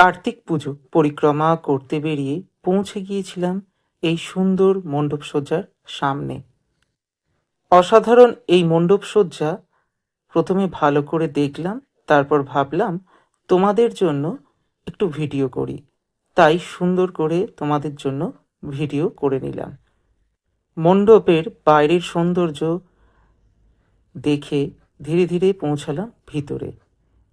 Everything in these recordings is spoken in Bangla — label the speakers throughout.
Speaker 1: কার্তিক পুজো পরিক্রমা করতে বেরিয়ে পৌঁছে গিয়েছিলাম এই সুন্দর মণ্ডপসজ্জার সামনে। অসাধারণ এই মণ্ডপসজ্জা প্রথমে ভালো করে দেখলাম, তারপর ভাবলাম তোমাদের জন্য একটু ভিডিও করি। তাই সুন্দর করে তোমাদের জন্য ভিডিও করে নিলাম। মণ্ডপের বাইরের সৌন্দর্য দেখে ধীরে ধীরে পৌঁছালাম ভিতরে।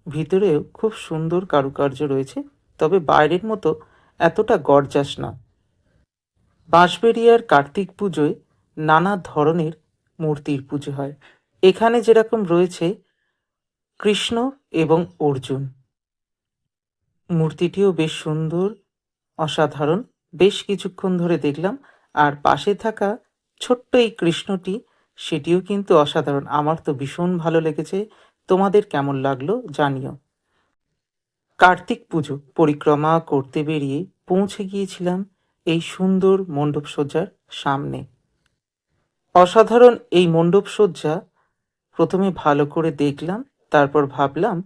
Speaker 1: ভিতরেও খুব সুন্দর কারুকার্য রয়েছে। তবে বাইরের মতো এতটা গরজাস না। বাঁশবেড়িয়ার কার্তিক পুজোয় নানা ধরনের মূর্তির পুজো হয়। এখানে যেরকম রয়েছে কৃষ্ণ এবং অর্জুন। মূর্তিটিও বেশ সুন্দর, অসাধারণ। বেশ কিছুক্ষণ ধরে দেখলাম, আর পাশে থাকা ছোট্ট এই কৃষ্ণটি, সেটিও কিন্তু অসাধারণ। আমার তো ভীষণ ভালো লেগেছে। তোমাদের কেমন লাগল জানিও। কার্তিক পুজো পরিক্রমা করতে বেরিয়ে পৌঁছে গিয়েছিলাম এই সুন্দর মণ্ডপসজ্জার সামনে। অসাধারণ এই মণ্ডপসজ্জা প্রথমে ভালো করে দেখলাম, তারপর ভাবলাম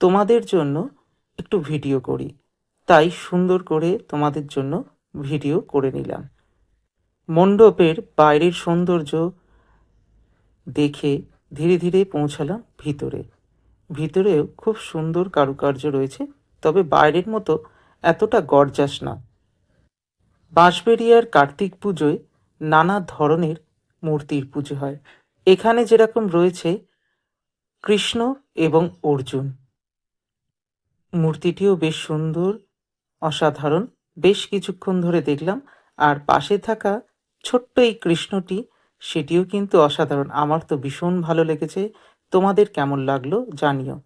Speaker 1: তোমাদের জন্য একটু ভিডিও করি। তাই সুন্দর করে তোমাদের জন্য ভিডিও করে নিলাম। মণ্ডপের বাইরের সৌন্দর্য দেখে ধীরে ধীরে পৌঁছালাম ভিতরে। ভিতরেও খুব সুন্দর কারুকার্য রয়েছে, তবে বাইরের মতো এতটা গরজাস না। বাঁশবেড়িয়ার কার্তিক পুজোয় নানা ধরনের মূর্তির পুজো হয়। এখানে যেরকম রয়েছে কৃষ্ণ এবং অর্জুন। মূর্তিটিও বেশ সুন্দর, অসাধারণ। বেশ কিছুক্ষণ ধরে দেখলাম, আর পাশে থাকা ছোট্ট এই কৃষ্ণটি, সেটিও কিন্তু অসাধারণ। আমার তো ভীষণ ভালো লেগেছে। তোমাদের কেমন লাগল জানিও।